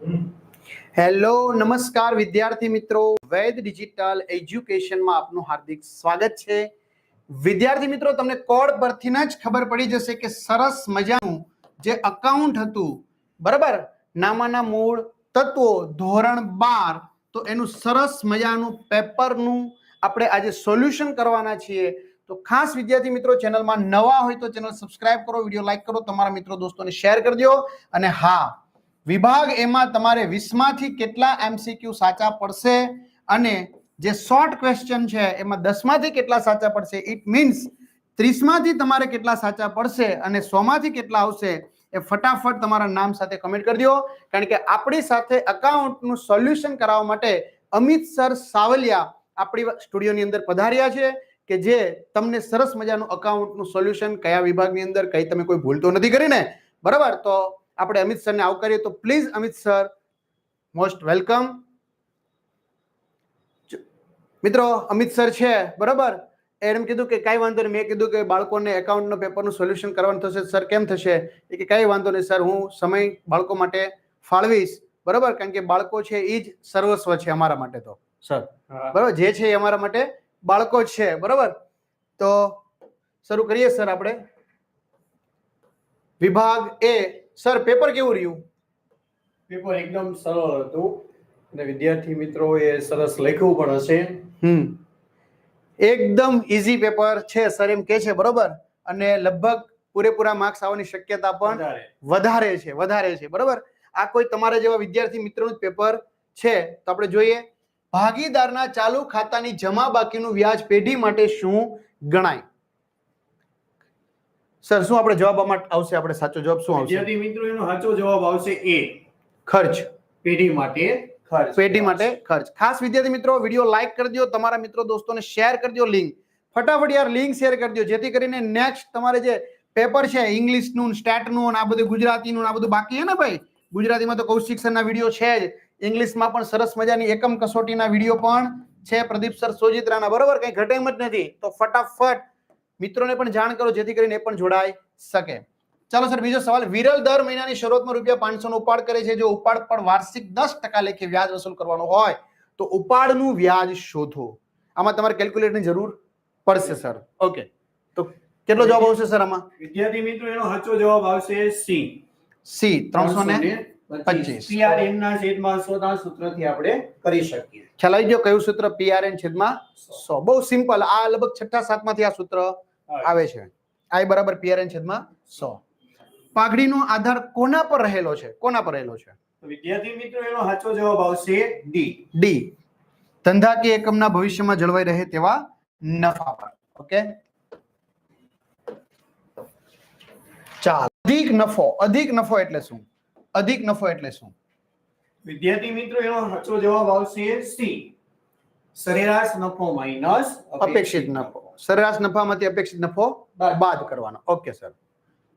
Hello, નમસ્કાર વિદ્યાર્થી મિત્રો. વૈદ ડિજિટલ એજ્યુકેશનમાં આપનું હાર્દિક સ્વાગત છે. વિદ્યાર્થી મિત્રો, તમને કોડ પરથી જ ખબર પડી જશે કે સરસ મજાનું જે અકાઉન્ટ હતું, બરાબર? નામાના મૂળ, તત્વો, ધોરણ બાર, તો એનું સરસ મજાનું પેપરનું આપણે આજે સોલ્યુશન કરવાના છીએ. તો ખાસ વિદ્યાર્થી મિત્રો, ચેનલમાં નવા હોય તો ચેનલ સબસ્ક્રાઇબ કરો, વીડિયો લાઈક કરો, તમારા મિત્રો, દોસ્તોને શેર કરી દો. અને હા વિભાગ એમાં તમારે વીસમાંથી કેટલા એમસીક્યુ સાચા પડશે? અને જે શોર્ટ ક્વેશ્ચન છે, એમાં દસમાંથી કેટલા સાચા પડશે? ઇટ મીન્સ ત્રીસમાંથી તમારે કેટલા સાચા પડશે અને સોમાંથી કેટલા આવશે? એ ફટાફટ તમારા નામ સાથે કમેન્ટ કરી દો. કારણ કે આપણી સાથે અકાઉન્ટનું સોલ્યુશન કરાવવા માટે અમિત સર સાવલિયા આપણી સ્ટુડિયોની અંદર પધાર્યા છે, કે જે તમને સરસ મજાનું અકાઉન્ટનું સોલ્યુશન કયા વિભાગની અંદર કઈ તમે કોઈ ભૂલતો નથી કરીને બરાબર? તો આપણે અમિત સરને આવકારીએ તો please Amit sir most welcome. મિત્રો અમિત સર છે બરાબર? એમ કીધું કે કાંઈ વાંધો નહીં. મેં કીધું કે બાળકોને એકાઉન્ટનો પેપરનું સોલ્યુશન કરવાનું થશે. સર કેમ થશે? એ કે કાંઈ વાંધો નહીં સર હું સમય બાળકો માટે ફાળવીશ. બરાબર? કારણ કે બાળકો છે એ જ સર્વસ્વ છે અમારા માટે તો. સર. બરાબર? જે છે એ અમારા માટે બાળકો જ છે. બરાબર? તો શરૂ કરીએ સર આપણે. વિભાગ એ સર પેપર કેવું રહ્યું? પેપર એકદમ સરળ હતું. અને વિદ્યાર્થી મિત્રોએ સરસ લખ્યું પણ હશે. હમ. એકદમ ઈઝી પેપર છે સર એમ કે છે બરોબર? અને લગભગ પૂરેપૂરા માર્ક્સ આવવાની શક્યતા પણ વધારે. વધારે છે વધારે છે બરોબર? આ કોઈ તમારા જેવા વિદ્યાર્થી મિત્રોનું પેપર છે. તો આપણે જોઈએ ભાગીદારના ચાલુ ખાતાની જમા બાકીનું વ્યાજ પેઢી માટે શું ગણાય? સર શું આપણે જવાબ આવશે? આપણે સાચો જવાબ શું આવશે? વિદ્યાર્થી મિત્રો એનો સાચો જવાબ આવશે એ. ખર્ચ. પેઢી માટે ખર્ચ. પેઢી માટે ખર્ચ. ખાસ વિદ્યાર્થી મિત્રો વીડિયો લાઈક કરી દો તમારા મિત્રો દોસ્તોને શેર કરી દો લિંક. ફટાફટ યાર લિંક શેર કરી દો જેથી કરીને નેક્સ્ટ તમારે જે પેપર છે ઇંગ્લિશનું સ્ટેટનું અને આ બધું ગુજરાતીનું ને આ બધું બાકી છે ને ભાઈ? ગુજરાતીમાં તો કૌશિક સરના વીડિયો છે જ. ઇંગ્લિશમાં પણ સરસ મજાની એકમ કસોટીના વીડિયો પણ છે. પ્રદીપ સર સોજિત્રાના. બરોબર? કઈ ઘટે એમ જ નથી. તો ફટાફટ મિત્રોને પણ જાણ કરો જેથી કરીને એ પણ જોડાઈ શકે. ચાલો સર બીજો સવાલ. વિરલ દર મહિનાની શરૂઆતમાં રૂપિયા પાંચસો નો ઉપાડ કરે છે. જો ઉપાડ પર વાર્ષિક દસ ટકા લેખે વ્યાજ વસૂલ કરવાનો હોય તો ઉપાડનું વ્યાજ શોધો. આમાં તમારે કેલ્ક્યુલેટરની જરૂર પડશે સર. ઓકે. તો કેટલો જવાબ આવશે સર આમાં? વિદ્યાર્થી મિત્રો એનો સાચો જવાબ આવશે સી. સી ત્રણસો ને પચીસ. પીઆરએન ના છેદમાં સો ના સૂત્રથી આપણે કરી શકીએ. ખ્યાલ આવી ગયો કયું સૂત્ર? પીઆરએન છેદમાં સો. બહુ સિમ્પલ આ લગભગ છઠ્ઠા સાતમાંથી આ સૂત્ર આવે છે. આઈ બરાબર પીઆરએન છેદમાં સો. પાઘડીનો આધાર કોના પર રહેલો છે? કોના પર રહેલો છે? વિદ્યાર્થી મિત્રો એનો સાચો જવાબ આવશે ડી ડી ધંધાકીય એકમના ભવિષ્યમાં જળવાઈ રહે તેવા નફા પર. ઓકે? ચાલ. અધિક નફો. અધિક નફો એટલે શું? અધિક નફો એટલે શું? વિદ્યાર્થી મિત્રો એનો સાચો જવાબ આવશે સી સરેરાશ નફો માઇનસ અપેક્ષિત નફો. સરેરાશ નફામાંથી અપેક્ષિત નફો બાદ. કરવાનો. ઓકે સર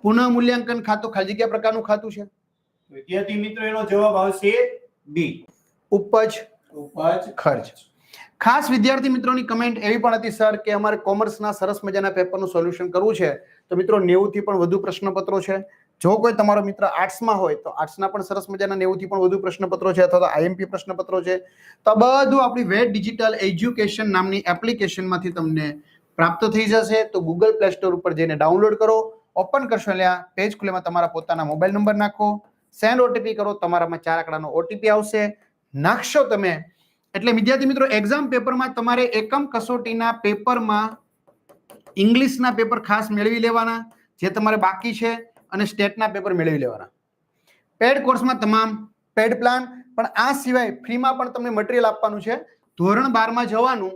પુનઃ મૂલ્યાંકન ખાતું ખાલી જગ્યા પ્રકારનું ખાતું છે? વિદ્યાર્થી મિત્રો એનો જવાબ આવશે બી ઉપજ. ઉપજ. ખર્ચ. ખાસ વિદ્યાર્થી મિત્રોની કમેન્ટ એવી પણ હતી સર કે અમારે કોમર્સના સરસ મજાના પેપરનું સોલ્યુશન કરવું છે. તો મિત્રો નેવુંથી પણ વધુ પ્રશ્નપત્રો છે. જો કોઈ તમારો મિત્ર આર્ટ્સમાં હોય તો આર્ટ્સના પણ સરસ મજાના નેવુંથી પણ વધુ પ્રશ્નપત્રો છે અથવા તો આઈએમપી પ્રશ્નપત્રો છે. તો આ બધું આપણી વેટ ડિજિટલ એજ્યુકેશન નામની એપ્લિકેશનમાંથી તમને પ્રાપ્ત થઈ જશે, તો ગૂગલ પ્લે સ્ટોર ઉપર જઈને ડાઉનલોડ કરો. ઓપન કરશો એટલે પેજ ખુલેમાં તમારા પોતાના મોબાઈલ નંબર નાખો. સેન્ડ ઓટીપી કરો, તમારામાં ચાર આંકડાનો ઓટીપી આવશે. નાખશો તમે. એટલે વિદ્યાર્થી મિત્રો એક્ઝામ પેપરમાં તમારે એકમ કસોટીના પેપરમાં ઇંગ્લિશના પેપર ખાસ મેળવી લેવાના, જે તમારે બાકી છે, અને સ્ટેટના પેપર મેળવી લેવાના. પેડ કોર્સમાં તમામ પેડ પ્લાન પણ આ સિવાય ફ્રીમાં પણ તમને મટીરિયલ આપવાનું છે. ધોરણ બારમાં જવાનું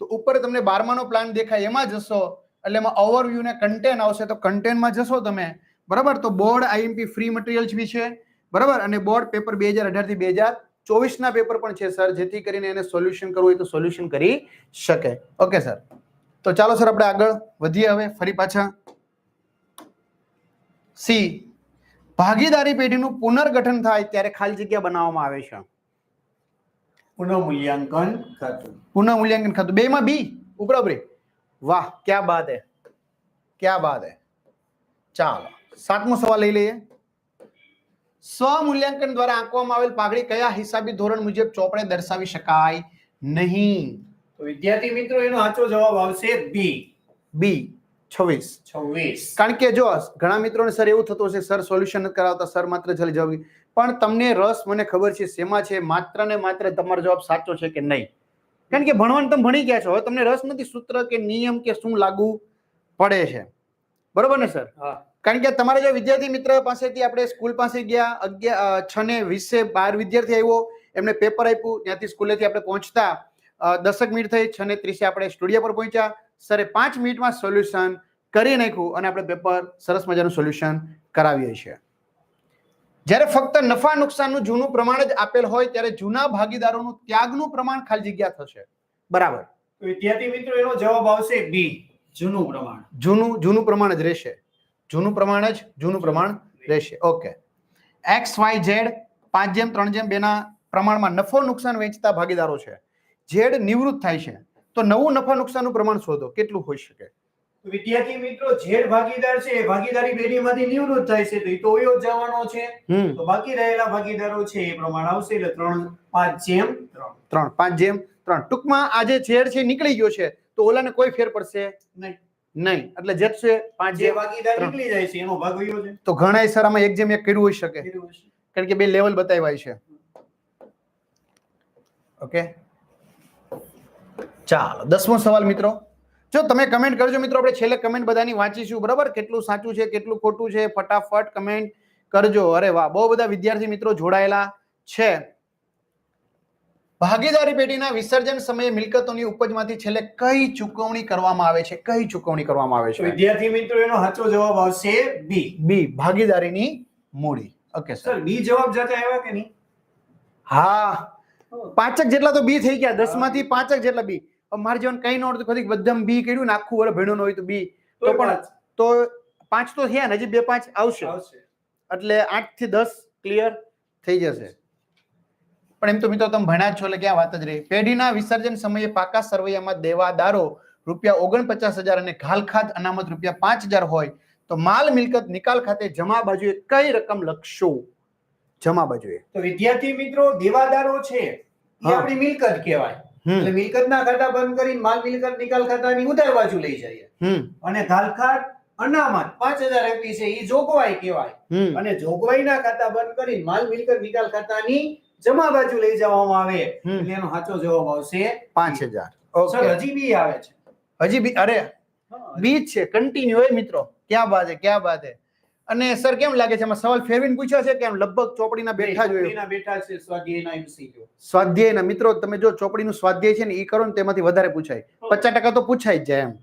તો ઉપર તમને બારમાનો પ્લાન દેખાય, એમાં જશો. એટલે એમાં ઓવરવ્યુ ને કન્ટેન્ટ આવશે, તો કન્ટેન્ટમાં જશો તમે. બરાબર? તો બોર્ડ આઈએમપી ફ્રી મટીરિયલ્સ બી છે. બરાબર? અને બોર્ડ પેપર બે હજાર અઢારથી બે હજાર ચોવીસના પેપર પણ છે સર જેથી કરીને એને સોલ્યુશન કરવું હોય તો સોલ્યુશન કરી શકે. ઓકે સર તો ચાલો સર આપણે આગળ વધીએ હવે, ફરી પાછા. સી ભાગીદારી પેઢીનું પુનર્ગઠન થાય ત્યારે ખાલી જગ્યા બનાવવામાં આવે છે. પુનઃ મૂલ્યાંકન ખાતું. પુનઃ મૂલ્યાંકન ખાતું બેમાં બી. ઉપરા વાહ ક્યા બાત હે? ક્યા બાત હે? ચાલો સાતમો સવાલ લઈ લઈએ. સ્વમૂલ્યાંકન દ્વારા આંકવામાં આવેલ પાઘડી કયા હિસાબી ધોરણ મુજબ ચોપડે દર્શાવી શકાય નહીં? તો વિદ્યાર્થી મિત્રો એનો સાચો જવાબ આવશે બી બી છવ્વીસ. છવ્વીસ. કારણ કે જો ઘણા મિત્રોને સર એવું થતું હશે સર સોલ્યુશન કરાવતા સર માત્ર જવાબ પણ તમને રસ મને ખબર છે શેમાં છે? માત્ર ને માત્ર તમારો જવાબ સાચો છે કે નહીં? કારણ કે ભણવાનું તમે ભણી ગયા છો. હવે તમને રસ નથી સૂત્ર કે નિયમ કે શું લાગુ પડે છે. બરોબર ને સર? હા. કારણ કે તમારા જે વિદ્યાર્થી મિત્ર પાસેથી આપણે સ્કૂલ પાસે ગયા અગિયાર છ ને વીસે બાર વિદ્યાર્થી આવ્યો. એમને પેપર આપ્યું. ત્યાંથી સ્કૂલેથી આપણે પહોંચતા દસક મિનિટ થઈ છ ને ત્રીસે આપણે સ્ટુડિયો પર પહોંચ્યા. સરે પાંચ મિનિટમાં સોલ્યુશન કરી નાખ્યું અને આપણે પેપર સરસ મજાનું સોલ્યુશન કરાવીએ છીએ. જ્યારે ફક્ત નફા નુકસાનનું જૂનું પ્રમાણ જ આપેલ હોય ત્યારે જૂના ભાગીદારોનું ત્યાગનું પ્રમાણ ખાલી જગ્યા થશે. બરાબર. વિદ્યાર્થી મિત્રો એનો જવાબ આવશે બી જૂનું પ્રમાણ. જૂનું જૂનું પ્રમાણ જ રહેશે. જૂનું પ્રમાણ જ જૂનું પ્રમાણ રહેશે. ઓકે એક્સ વાય ઝેડ પાંચ જેમ ત્રણ જેમ બેના પ્રમાણમાં નફો નુકસાન વેચતા ભાગીદારો છે. ઝેડ નિવૃત્ત થાય છે. તો નવું નફા નુકસાનનું પ્રમાણ શોધો. કેટલું હોઈ શકે? વિદ્યાર્થી મિત્રો જે ભાગીદાર છે એ ભાગીદારી પેઢીમાંથી નિવૃત્ત થાય છે તો એ તો વયો જવાનો છે. તો બાકી રહેલા ભાગીદારો છે એ પ્રમાણે આવશે એટલે ત્રણ પાંચ જેમ ત્રણ. ત્રણ પાંચ જેમ ત્રણ. ટૂંકમાં આ જે છે નીકળી ગયો છે તો ઓલાને કોઈ ફેર પડશે? નહીં. નહીં. એટલે જેટશે પાંચ જે ભાગીદાર નીકળી જાય છે એનો ભાગ વયો છે તો ઘણા સર આમાં એક જેમ એક કર્યું હોઈ શકે. કારણ કે બે લેવલ બતાવ્યા છે. ઓકે. ચાલો દસમો સવાલ મિત્રો. જો તમે કમેન્ટ કરજો મિત્રો આપણે છેલ્લે કમેન્ટ બધાની વાંચીશું બરાબર? કેટલું સાચું છે કેટલું ખોટું છે ફટાફટ કમેન્ટ કરજો. અરે વાહ બહુ બધા વિદ્યાર્થી મિત્રો જોડાયેલા છે. ભાગીદારી પેઢીના વિસર્જન સમયે મિલકતોની ઉપજમાંથી છેલ્લે કઈ ચૂકવણી કરવામાં આવે છે? કઈ ચૂકવણી કરવામાં આવે છે? વિદ્યાર્થી મિત્રો એનો સાચો જવાબ આવશે બી બી ભાગીદારીની મૂડી. ઓકે સર બી જવાબ જાતે આવ્યા કે નહીં? હા. પાંચક જેટલા તો બી થઈ ગયા. દસમાંથી પાંચક જેટલા બી મારે જીવન કઈ નહોતું કદી બધા બી કર્યું ને આખું વર ભણ્યું હોય તો બી તો પણ તો પાંચ તો થયા ને હજી બે પાંચ આવશે. એટલે આઠથી દસ ક્લિયર થઈ જશે. પણ એમ તો મિત્રો તમે ભણ્યા છો એટલે ક્યાં વાત જ રહી. પેઢીના વિસર્જન સમયે પાકા સરવૈયામાં દેવાદારો રૂપિયા ઓગણપચાસ હજાર અને ઘાલખાત અનામત રૂપિયા પાંચ હજાર હોય તો માલ મિલકત નિકાલ ખાતે જમા બાજુએ કઈ રકમ લખશો? જમા બાજુએ. તો વિદ્યાર્થી મિત્રો દેવાદારો છે એ આપણી મિલકત કહેવાય. એટલે મિલકતના ખાતા બંધ કરીને માલ મિલકત નિકાલ ખાતાની ઉધાર બાજુ લઈ જઈએ અને ઘાલખાટ અનામત પાંચ હજાર આપી છે એ જોગવાઈ કહેવાય. અને જોગવાઈના ખાતા બંધ કરીને માલ મિલકત નિકાલ ખાતાની જમા બાજુ લઈ જવામાં આવે. એટલે એનો સાચો જવાબ આવશે પાંચ હજાર. સર હજી બી આવે છે. હજી બી અરે બી છે. કન્ટિન્યુ હોય મિત્રો. ક્યાં બાદ હે? ક્યાં બાદ હે? અને સર કેમ લાગે છે? આમાં સવાલ ફેરવીને પૂછ્યો છે કે આમ લગભગ ચોપડીના બેઠા જોયો બેઠા છે સ્વાધ્યાયના એમસીક્યુ સ્વાધ્યાયના. મિત્રો તમે જો ચોપડીનું સ્વાધ્યાય છે ને એ કરો ને તેમાંથી વધારે પૂછાય. પચાસ ટકા તો પૂછાય જ જાય એમ.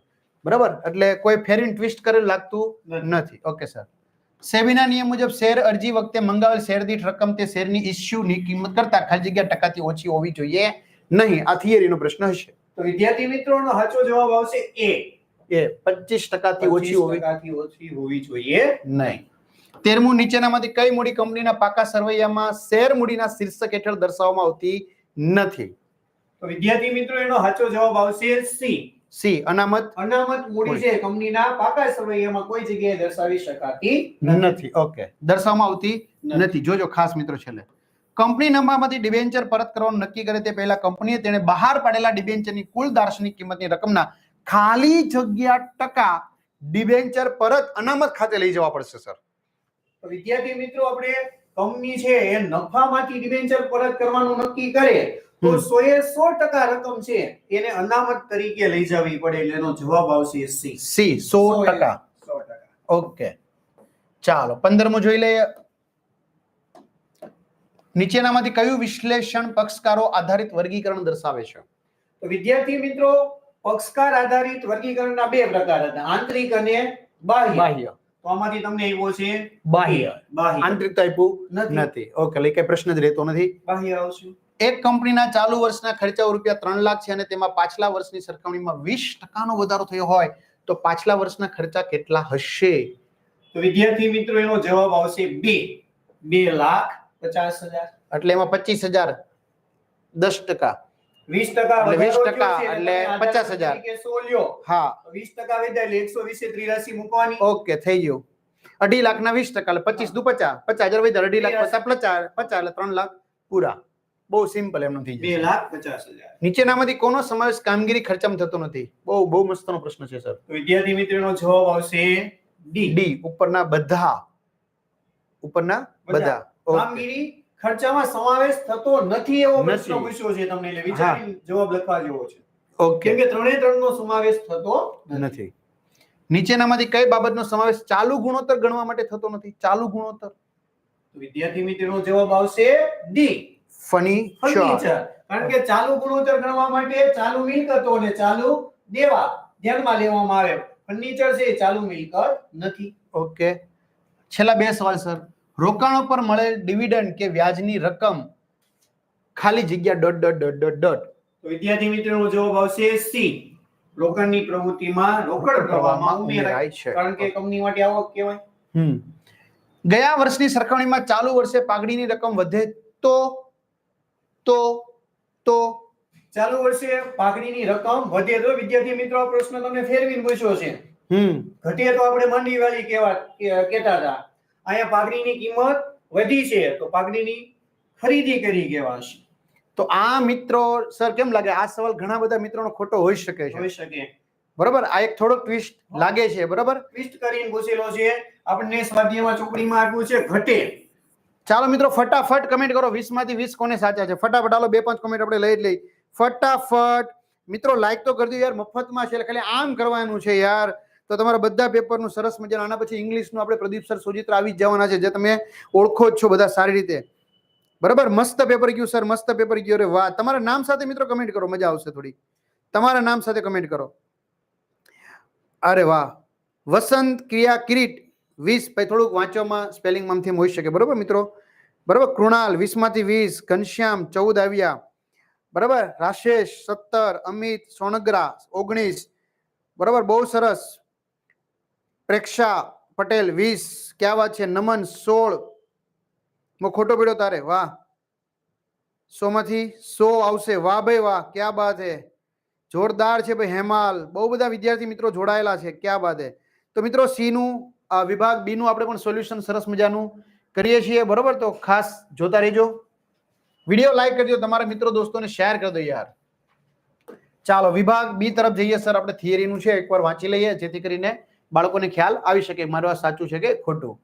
બરાબર? એટલે કોઈ ફેરવીને ટ્વિસ્ટ કરેલ લાગતું નથી. ઓકે સર સેબીના નિયમ મુજબ શેર અરજી વખતે મંગાવેલ શેર દીઠ રકમ તે શેરની ઇસ્યુની કિંમત કરતા ખાલી જગ્યા ટકાથી ઓછી હોવી જોઈએ નહીં. આ થિયરીનો પ્રશ્ન હશે. તો વિદ્યાર્થી મિત્રોનો સાચો જવાબ આવશે એ. એ પચીસ ટકાથી ઓછી હોવી ઓછી હોવી જોઈએ. નહીં. તેરમું નીચેનામાંથી કઈ મૂડી કંપનીના પાકા સરવૈયામાં શેર મૂડીના શીર્ષક હેઠળ દર્શાવવામાં આવતી નથી? તો વિદ્યાર્થી મિત્રો એનો સાચો જવાબ આવશે સી સી અનામત? અનામત મૂડી છે કંપનીના પાકા સરવૈયામાં કોઈ જગ્યાએ દર્શાવી શકાતી નથી. ઓકે. દર્શાવવામાં આવતી નથી. જોજો ખાસ મિત્રો છેલ્લે. કંપની નફામાંથી ડિબેન્ચર પરત કરવાનું નક્કી કરે તે પહેલા કંપનીએ તેણે બહાર પાડેલા ડિબેન્ચરની કુલ દાર્શનિક કિંમતની રકમના ખાલી જગ્યા ટકા ડિબેન્ચર પરત અનામત ખાતે લઈ જવા પડશે સર વિદ્યાર્થી મિત્રો આપણે કંપની છે એ નફામાંથી ડિબેન્ચર પરત કરવાનું નક્કી કરે તો સો એ સો ટકા રકમ છે એને અનામત તરીકે લઈ જવી પડે એટલે એનો જવાબ આવશે સી સી સો ટકા. ઓકે. ચાલો પંદરમો જોઈ લઈએ. નીચેનામાંથી કયું વિશ્લેષણ પક્ષકારો આધારિત વર્ગીકરણ દર્શાવે છે? તો વિદ્યાર્થી મિત્રો પક્ષકાર આધારિત વર્ગીકરણના બે પ્રકાર હતા આંતરિક અને બાહ્ય. બાહ્ય. તો આમાંથી તમને એવો છે બાહ્ય. બાહ્ય. આંતરિક તો આપ્યું. નથી. ઓકે એટલે કઈ પ્રશ્ન જ રહેતો નથી. બાહ્ય આવશે. એક કંપનીના ચાલુ વર્ષના ખર્ચાઓ રૂપિયા ત્રણ લાખ છે અને તેમાં પાછલા વર્ષની સરખામણીમાં વીસ ટકાનો વધારો થયો હોય તો પાછલા વર્ષના ખર્ચા કેટલા હશે? તો વિદ્યાર્થી મિત્રો એનો જવાબ આવશે બે. બે લાખ પચાસ હજાર. એટલે એમાં પચીસ હજાર દસ ટકા. વીસ ટકા એટલે 20 વધારો ટકા એટલે તમે આધાર 50,000. તરીકે સો લ્યો. હા. વીસ ટકા વધ્યા એટલે એકસો વીસે ત્રિરાશી મૂકવાની. ઓકે થઈ ગયું. અઢી લાખના વીસ ટકા એટલે પચીસ દુ પચાસ. પચાસ હજાર વધારે અઢી લાખ પચાસ પચાસ પચાસ એટલે ત્રણ લાખ પૂરા. બહુ સિમ્પલ એમનું થઈ બે લાખ પચાસ હજાર. નીચેનામાંથી કોનો સમાવેશ કામગીરી ખર્ચામાં થતો નથી? બહુ બહુ મસ્તનો પ્રશ્ન છે સર. વિદ્યાર્થી મિત્રોનો જવાબ આવશે ડી. ડી ઉપરના બધા. ઉપરના બધા. બધા. કામગીરી ખર્ચામાં સમાવેશ થતો નથી એવો પ્રશ્ન પૂછ્યો છે તમને એટલે વિચારી જવાબ લખવા જેવો છે. ઓકે. કેમ કે ત્રણે ત્રણનો સમાવેશ થતો નથી. નીચેનામાંથી કઈ બાબતનો સમાવેશ ચાલુ ગુણોત્તર ગણવા માટે થતો નથી? ચાલુ ગુણોત્તર. વિદ્યાર્થી મિત્રનો જવાબ આવશે ડી ફર્નિચર કારણ કે ચાલુ ગુણોત્તર ગણવા માટે ચાલુ મિલકતો અને ચાલુ દેવા ધ્યાનમાં લેવામાં આવે. ફર્નિચર છે ચાલુ મિલકત નથી. ઓકે. છેલ્લા બે સવાલ સર. રોકાણો પર મળેલ ડિવિડન્ડ કે વ્યાજની રકમ ખાલી જગ્યા dot dot dot dot dot. તો વિદ્યાર્થી મિત્રોનો જવાબ આવશે સી. રોકાણની પ્રવૃત્તિમાં રોકડ પ્રવાહમાં ઉમેરાય. છે. કારણ કે કંપની માટે આવક કહેવાય. હમ. ગયા વર્ષની સરખામણીમાં ચાલુ વર્ષે પાઘડીની રકમ વધે તો તો તો. ચાલુ વર્ષે પાઘડીની રકમ વધે તો વિદ્યાર્થી મિત્રો આ પ્રશ્ન તમને ફેરવીને પૂછ્યો છે. હમ. ઘટે તો આપણે મંડી વાળી કહેવા કહેતા હતા. અહીંયા પાઘડીની કિંમત વધી છે તો પાઘડીની ખરીદી કરી કહેવાશે તો આ મિત્રો સર કેમ લાગે? આ સવાલ ઘણા બધા મિત્રોનો ખોટો હોઈ શકે છે. હોઈ શકે. બરાબર? આ એક થોડો ટ્વિસ્ટ લાગે છે બરાબર? ટ્વિસ્ટ કરીને પૂછેલો છે. આપણને સ્વાધ્યાયમાં ચોપડીમાં આપ્યું છે ઘટે. ચાલો મિત્રો ફટાફટ કમેન્ટ કરો. 20 માંથી 20 કોને સાચા છે? ફટાફટ આલો બે પાંચ કમેન્ટ આપણે લઈ જ લઈ. ફટાફટ. મિત્રો લાઈક તો કરજો યાર મફતમાં છે એટલે ખાલી આમ કરવાનું છે યાર. તો તમારા બધા પેપરનું સરસ મજાનું, આના પછી ઇંગ્લિશનું આપણે પ્રદીપ સર સુજિત્ર આવી જવાના છે, જે તમે ઓળખો જ છો બધા સારી રીતે. બરાબર? મસ્ત પેપર ગયું, સર, મસ્ત પેપર ગયું. અરે વાહ! તમારા નામ સાથે મિત્રો કમેન્ટ કરો, મજા આવશે થોડી. તમારા નામ સાથે કમેન્ટ કરો. અરે વાહ! વસંત ક્રિયા કિરીટ, વીસ. ભાઈ, થોડુંક વાંચવામાં સ્પેલિંગમાંથી હોઈ શકે. બરોબર મિત્રો? બરાબર? કૃણાલ, વીસમાંથી વીસ. ઘનશ્યામ, ચૌદ આવ્યા. બરાબર? રાશેષ, સત્તર. અમિત, સોનગરા, ઓગણીસ. બરાબર? બહુ સરસ. પ્રેક્ષા પટેલ વીસ ક્યાં વાત છે નમન સોળ. મો ખોટો પડ્યો તારે, વાહ. સો માંથી સો આવશે, વાહ ભાઈ, વાહ, ક્યાં બાત હે. જોરદાર છે ભાઈ હેમાલ. બહુ બધા વિદ્યાર્થી મિત્રો જોડાયેલા છે, ક્યાં બાત હે. તો મિત્રો સી નું આ વિભાગ બી નું આપણે પણ સોલ્યુશન સરસ મજાનું કરીએ છીએ, બરોબર? તો ખાસ જોતા રહેજો. વીડિયો લાઈક કરજો, તમારા મિત્રો દોસ્તોને શેર કરી દો યાર. ચાલો, વિભાગ બી તરફ જઈએ સર આપણે થિયરીનું છે, એકવાર વાંચી લઈએ, જેથી કરીને બાળકોને ખ્યાલ આવી શકે મારું આ સાચું છે કે ખોટું.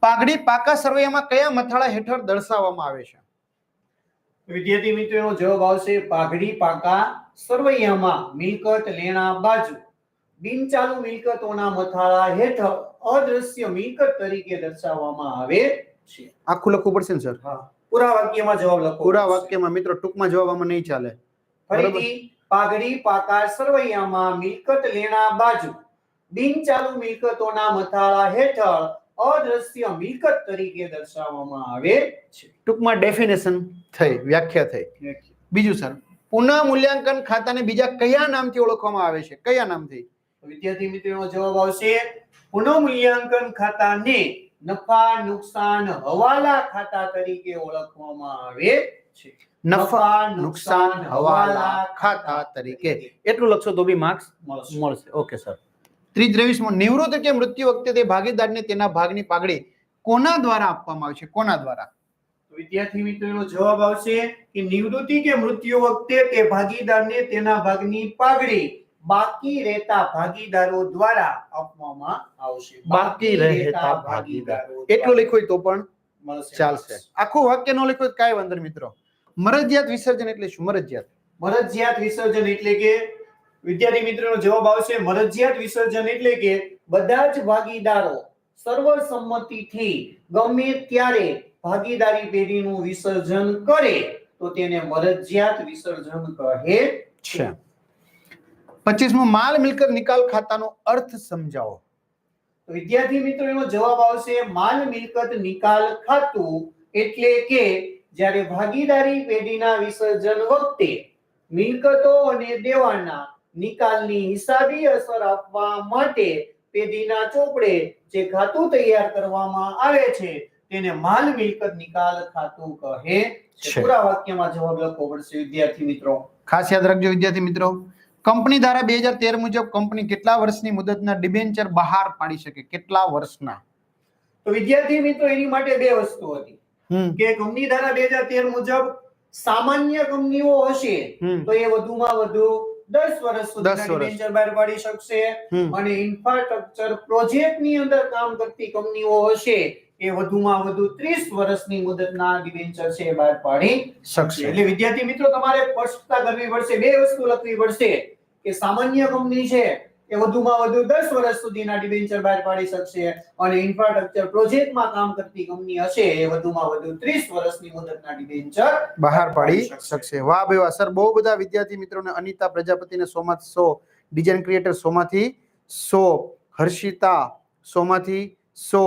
પાઘડી પાકા સરવૈયામાં કયા મથાળા હેઠળ દર્શાવવામાં આવે છે? વિદ્યાર્થી મિત્રોનો જવાબ આવશે પાઘડી પાકા સર્વૈયામાં મિલકત લેણા બાજુ. બિનચાલુ મિલકતોના મથાળા હેઠળ અદ્રશ્ય મિલકત તરીકે દર્શાવવામાં આવે છે. આખું લખવું પડશે ને સર? હા. પૂરા વાક્યમાં જવાબ લખો. પૂરા વાક્યમાં મિત્રો ટૂંકમાં જવાબ આમાં નહીં ચાલે. ફરીથી પાઘડી પાકા સરવૈયામાં મિલકત લેણા બાજુ. બિનચાલુ મિલકતોના મથાળા હેઠળ અદ્રશ્ય મિલકત તરીકે દર્શાવવામાં આવે છે. ટૂંકમાં ડેફિનેશન થઈ વ્યાખ્યા થઈ. બીજું સર પુનઃ મૂલ્યાંકન ખાતાને બીજા કયા નામથી ઓળખવામાં આવે છે? કયા નામથી? વિદ્યાર્થી મિત્રોનો જવાબ આવશે પુનઃ મૂલ્યાંકન ખાતાને નફા નુકસાન હવાલા ખાતા તરીકે ઓળખવામાં આવે છે. નફા નુકસાન હવાલા ખાતા તરીકે. એટલું લખશો તો બી માર્ક્સ મળશે. મળશે. ઓકે સર ત્રેવીસમાં નિવૃત્ત કે મૃત્યુ વખતે તે ભાગીદારને તેના ભાગની પાઘડી કોના દ્વારા આપવામાં આવશે કોના દ્વારા? વિદ્યાર્થી મિત્રોનો જવાબ આવશે કે નિવૃત્તિ કે મૃત્યુ વખતે તે ભાગીદારને તેના ભાગની પાઘડી બાકી રહેતા ભાગીદારો દ્વારા આપવામાં આવશે. બાકી રહેતા ભાગીદારો એટલું લખ્યું તો પણ ચાલશે. આખું વાક્ય ન લખ્યું કાંઈ વાંધો મિત્રો. મરજિયાત વિસર્જન એટલે શું? મરજિયાત. મરજિયાત વિસર્જન એટલે કે વિદ્યાર્થી મિત્રોનો જવાબ આવશે મરજિયાત વિસર્જન એટલે કે બધા જ ભાગીદારો સર્વસંમતિથી ગમે ત્યારે ભાગીદારી પેઢીનું વિસર્જન કરે તો તેને મરજિયાત વિસર્જન કહે છે. પચીસમું માલ મિલકત નિકાલ ખાતાનો અર્થ સમજાવો. વિદ્યાર્થી મિત્રો એનો જવાબ આવશે માલ મિલકત નિકાલ ખાતું એટલે કે જ્યારે ભાગીદારી પેઢીના વિસર્જન વખતે મિલકતો અને દેવાના નિકાલની હિસાબી અસર આપવા માટે પેઢીના ચોપડે જે ખાતું તૈયાર કરવામાં આવે છે તેને માલ મિલકત નિકાલ ખાતું કહે છે. પૂરા વાક્યમાં જવાબ લખવો પડશે વિદ્યાર્થી મિત્રો. ખાસ યાદ રાખજો વિદ્યાર્થી મિત્રો. કંપની ધારા બે હજાર તેર મુજબ કંપની કેટલા વર્ષની મુદતના ડિબેન્ચર બહાર પાડી શકે? કેટલા વર્ષના? તો વિદ્યાર્થી મિત્રો એની માટે બે વસ્તુ હતી. કે કંપની ધારા બે હજાર તેર મુજબ સામાન્ય કંપનીઓ હશે તો એ વધુમાં વધુ દસ વર્ષ સુધીના 10 ડિબેન્ચર બહાર પાડી શકશે. અને ઇન્ફ્રાસ્ટ્રક્ચર પ્રોજેક્ટની અંદર કામ કરતી કંપનીઓ હશે એ વધુમાં વધુ ત્રીસ વર્ષની મુદતના ડિબેન્ચર છે બહાર પાડી શકશે. એટલે વિદ્યાર્થી મિત્રો તમારે સ્પષ્ટતા કરવી પડશે બે વસ્તુ લખવી પડશે કે સામાન્ય કંપની છે એ વધુમાં વધુ દસ વર્ષ સુધીના ડિબેન્ચર બહાર પાડી શકશે અને ઇન્ફ્રાસ્ટ્રક્ચર પ્રોજેક્ટમાં કામ કરતી કંપની હશે એ વધુમાં વધુ ત્રીસ વર્ષની મુદતના ડિબેન્ચર બહાર પાડી શકશે. વાહ ભાઈ વાહ સર બહુ બધા વિદ્યાર્થી મિત્રોને અનિતા પ્રજાપતિને સોમાં સો ડિઝાઇન ક્રિએટર સોમાંથી સો હર્ષિતા સોમાંથી સો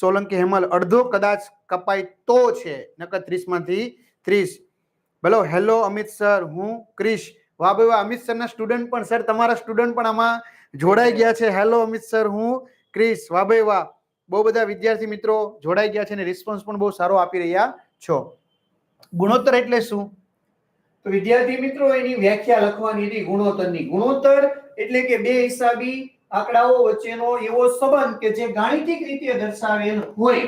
સોલંકી હેમલ અડધો કદાચ કપાય તો છે. નકર ત્રીસમાંથી ત્રીસ. બોલો હેલો અમિત સર હું ક્રિશ. વાહ ભાઈ અમિત સરના સ્ટુડન્ટ પણ સર તમારા સ્ટુડન્ટ પણ આમાં જોડાઈ ગયા છે. હેલો અમિત સર હું ક્રિસ. વાહ ભાઈ વાહ. બહુ બધા વિદ્યાર્થી મિત્રો જોડાઈ ગયા છે અને રિસ્પોન્સ પણ બહુ સારો આપી રહ્યા છો. ગુણોત્તર એટલે શું? તો વિદ્યાર્થી મિત્રો એની વ્યાખ્યા લખવાની હતી ગુણોત્તરની. ગુણોત્તર એટલે કે બે હિસાબી આંકડાઓ વચ્ચેનો એવો સંબંધ કે જે ગાણિતિક રીતે દર્શાવેલ હોય.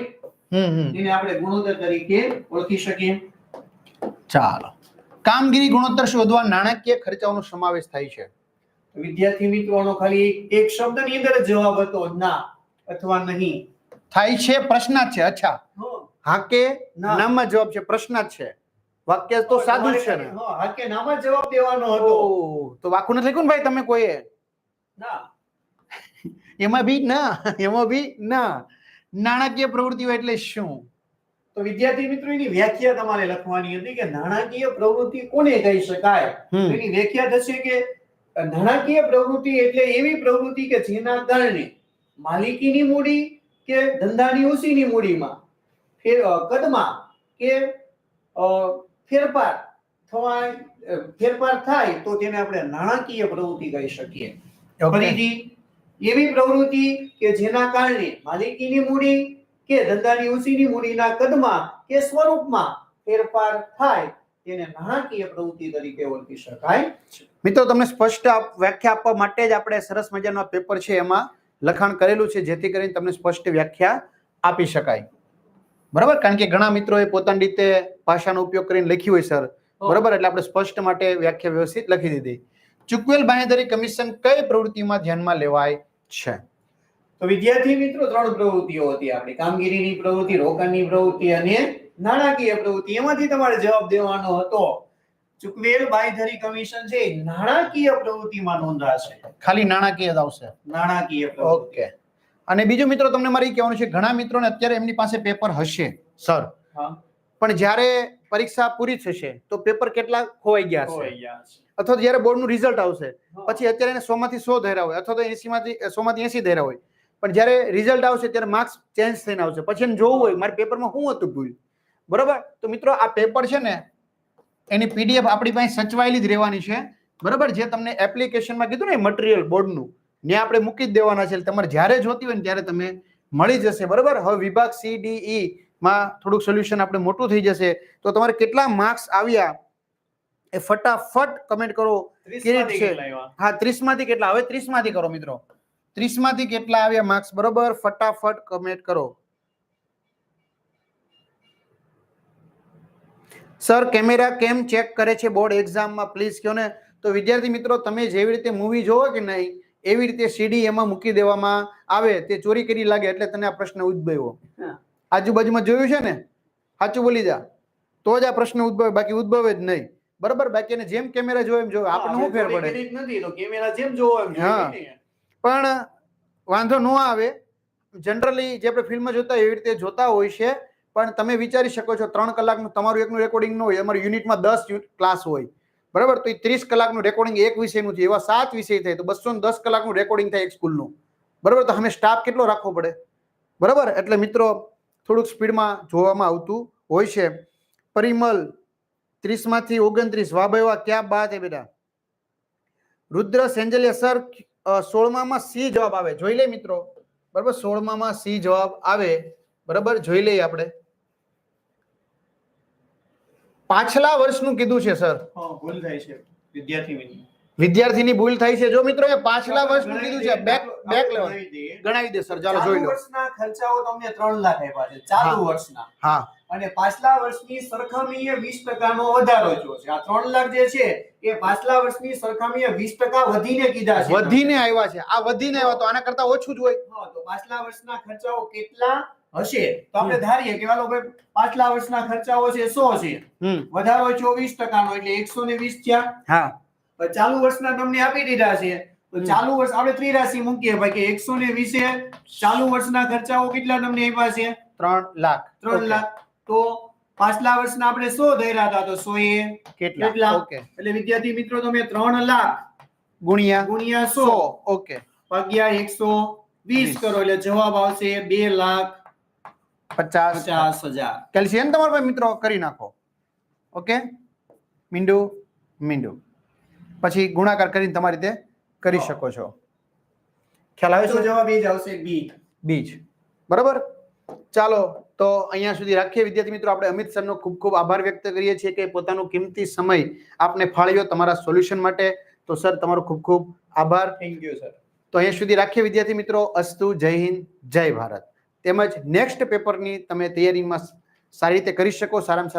એને આપણે ગુણોત્તર તરીકે ઓળખી શકીએ. ચાલો. કામગીરી ગુણોત્તર શોધવા નાણાકીય ખર્ચાઓનો સમાવેશ થાય છે. વિદ્યાર્થી મિત્રોનો ખાલી એક શબ્દની અંદર જવાબ હતો ના અથવા નહીં થાય છે પ્રશ્ન છે અચ્છા. હા. કે નામાં જવાબ છે પ્રશ્ન છે. વાક્ય તો સાદું છે ને. હા, હા કે નામાં જવાબ દેવાનો હતો. તો વાકું નથી લખ્યું ને ભાઈ તમે કોઈએ? ના. એમાં બી ના એમાં બી ના. નાણાકીય પ્રવૃત્તિઓ એટલે શું? તો વિદ્યાર્થી મિત્રો એની વ્યાખ્યા તમારે લખવાની હતી કે નાણાકીય પ્રવૃત્તિ કોને કહી શકાય? એની વ્યાખ્યા થશે કે નાણાકીય પ્રવૃત્તિ એટલે એવી પ્રવૃત્તિ કે જેના કારણે માલિકીની મૂડી કે ધંધાની ઓછીની મૂડીમાં કદમાં કે ફેરફાર થવા ફેરફાર થાય તો તેને આપણે નાણાકીય પ્રવૃત્તિ કહી શકીએ. ફરીથી એવી પ્રવૃત્તિ કે જેના કારણે માલિકીની મૂડી કે ધંધાની ઓછીની મૂડીના કદમાં કે સ્વરૂપમાં ફેરફાર થાય તેને નાણાકીય પ્રવૃત્તિ તરીકે ઓળખી શકાય મિત્રો તમને સ્પષ્ટ વ્યાખ્યા આપવા માટે જ આપણે સરસ મજાનો પેપર છે એમાં લખાણ કરેલું છે જેથી કરીને તમને સ્પષ્ટ વ્યાખ્યા આપી શકાય. બરાબર? કારણ કે ઘણા મિત્રોએ પોતાની રીતે ભાષાનો ઉપયોગ કરીને લખી હોય સર. બરાબર? એટલે આપણે સ્પષ્ટ માટે વ્યાખ્યા વ્યવસ્થિત લખી દીધી. ચૂકવેલ બાંહેધરી કમિશન કઈ પ્રવૃત્તિમાં ધ્યાનમાં લેવાય છે? તો વિદ્યાર્થી મિત્રો ત્રણ પ્રવૃત્તિઓ હતી આપણી. કામગીરીની પ્રવૃત્તિ રોકાણની પ્રવૃત્તિ અને નાણાકીય પ્રવૃત્તિ. એમાંથી તમારે જવાબ દેવાનો હતો. ચૂકવેલ બાયધરી કમિશન છે નાણાકીય પ્રવૃત્તિમાં નોંધાશે. ખાલી નાણાકીય જ આવશે. નાણાકીય ઓકે. અને બીજું મિત્રો તમને મારી કહેવાનું છે ઘણા મિત્રોને અત્યારે એમની પાસે પેપર હશે સર. પણ જ્યારે પરીક્ષા પૂરી થશે તો પેપર કેટલા ખોવાઈ ગયા છે. અથવા જ્યારે બોર્ડનું રિઝલ્ટ આવશે પછી અત્યારે એને સો માંથી સો ધર્યા હોય અથવા તો એસી માંથી સો માંથી એસી ધર્યા હોય પણ જ્યારે રિઝલ્ટ આવશે ત્યારે માર્ક્સ ચેન્જ થઈને આવશે. પછી એને જોવું હોય મારા પેપરમાં શું હતું ભૂલ? બરોબર? તો મિત્રો આ પેપર છે ને એની પીડીએફ આપણી પાસે સચવાયેલી જ રહેવાની છે. બરોબર? જે તમને એપ્લિકેશનમાં કીધું ને મટીરિયલ બોર્ડનું ને આપણે મૂકી જ દેવાના છે. તમારે જ્યારે જોતી હોય ને ત્યારે તમે મળી જશે. બરોબર? હવે વિભાગ સી ડી ઈ માં થોડુંક સોલ્યુશન આપણે મોટું થઈ જશે. તો તમારે કેટલા માર્ક્સ આવ્યા? એ ફટાફટ કમેન્ટ કરો. છે. હા ત્રીસમાંથી કેટલા? હવે ત્રીસમાંથી કરો મિત્રો. ત્રીસમાંથી કેટલા આવ્યા માર્ક્સ બરોબર? ફટાફટ કમેન્ટ કરો. સર કેમેરા કેમ ચેક કરે છે બોર્ડ એક્ઝામમાં પ્લીઝ કહો ને. તો વિદ્યાર્થી મિત્રો તમે જેવી રીતે મૂવી જોવો કે નહીં એવી રીતે સીડી એમાં મૂકી દેવામાં આવે તે ચોરી કરી લાગે એટલે તને આ પ્રશ્ન ઉદ્ભવ્યો. આજુબાજુમાં જોયું છે ને? સાચું બોલી જા. તો જ આ પ્રશ્ન ઉદ્ભવે બાકી ઉદ્ભવે જ નહીં. બરાબર? બાકી જેમ કેમેરા જોવે એમ જોવે. આપણને શું ફેર પડે? કેમેરા જેમ જોવો એમ હા. પણ વાંધો ન આવે. જનરલી જે આપણે ફિલ્મ જોતા એવી રીતે જોતા હોય છે. પણ તમે વિચારી શકો છો ત્રણ કલાકનું તમારું એકનું રેકોર્ડિંગ ન હોય, અમારું યુનિટમાં દસ ક્લાસ હોય. બરાબર? તો એ ત્રીસ કલાકનું રેકોર્ડિંગ એક વિષયનું છે, એવા સાત વિષય થાય, તો બસો દસ કલાકનું રેકોર્ડિંગ થાય એક સ્કૂલનું. બરાબર? તો અમે સ્ટાફ કેટલો રાખવો પડે? બરાબર? એટલે મિત્રો, થોડુંક સ્પીડમાં જોવામાં આવતું હોય છે. પરિમલ, ત્રીસમાંથી ઓગણત્રીસ, વાહ ભાઈ વાહ, ક્યાં બાત હે બેટા? રુદ્ર સેન્જલિયા સર સોળમામાં સી જવાબ આવે. જોઈ લે મિત્રો. બરાબર? સોળમામાં સી જવાબ આવે. બરાબર? જોઈ લઈએ આપણે. પાછલા વર્ષનું કીધું છે, સર. ભૂલ થાય છે. વિદ્યાર્થી વિદ્યાર્થીની ભૂલ થઈ છે. જો મિત્રો એ પાછલા વર્ષનું કીધું છે બેક બેક લેવલ ગણાવી દે. સર ચાલો જોઈ લો. વર્ષના ખર્ચાઓ તમને 3 લાખ આપ્યા છે ચાલુ વર્ષના. હા. અને પાછલા વર્ષની સરખામણીએ વીસ નો વધારો થયો છે. આ 3 લાખ જે છે એ પાછલા વર્ષની સરખામણીએ વીસ ટકા વધીને કીધા છે. વધીને આવ્યા છે. આ વધીને આવ્યા તો આના કરતા ઓછું જ હોય. હા, તો પાછલા વર્ષના ખર્ચાઓ કેટલા હશે? તો આપણે ધારીએ કે વાલો ભાઈ પાછલા વર્ષના ખર્ચાઓ છે 100 છે. વધારો ચોવીસ ટકાનો એટલે એકસો ને વીસ થયા. હા. ચાલુ વર્ષના તમને આપી દીધા છે. તો ચાલુ વર્ષ આપણે ત્રિરાશી મૂકીએ ભાઈ કે એકસો ને વીસે ચાલુ વર્ષના ખર્ચાઓ કેટલા તમને આપ્યા છે? ત્રણ લાખ. ત્રણ લાખ. તો પાછલા વર્ષના આપણે સો ધર્યા હતા તો સો એ કેટલા? એટલે વિદ્યાર્થી મિત્રો તમે ત્રણ લાખ ગુણ્યા ગુણ્યા સો. ઓકે. ભાગ્યા એકસો વીસ વીસ. કરો એટલે જવાબ આવશે બે લાખ પચાસ પચાસ હજાર. કેલ્શિયમ તમારા મિત્રો કરી નાખો. ઓકે? મીંડુ મીંડુ. પછી ગુણાકાર કરીને તમારી રીતે કરી શકો છો. ખ્યાલ આવે છે? જવાબ એ જ આવશે બી બીજ. બરાબર? ચાલો તો અહીંયા સુધી રાખીએ. વિદ્યાર્થી મિત્રો આપણે અમિત સરનો ખૂબ ખૂબ આભાર વ્યક્ત કરીએ છીએ કે પોતાનો કિંમતી સમય આપને ફાળવ્યો તમારા સોલ્યુશન માટે. તો સર તમારો ખૂબ ખૂબ આભાર. થેન્ક યુ સર તો અહીંયા સુધી રાખીએ વિદ્યાર્થી મિત્રો. અસ્તુ જય હિન્દ જય ભારત. તેમજ નેક્સ્ટ પેપરની તમે તૈયારીમાં સારી રીતે કરી શકો. સારામાં સારા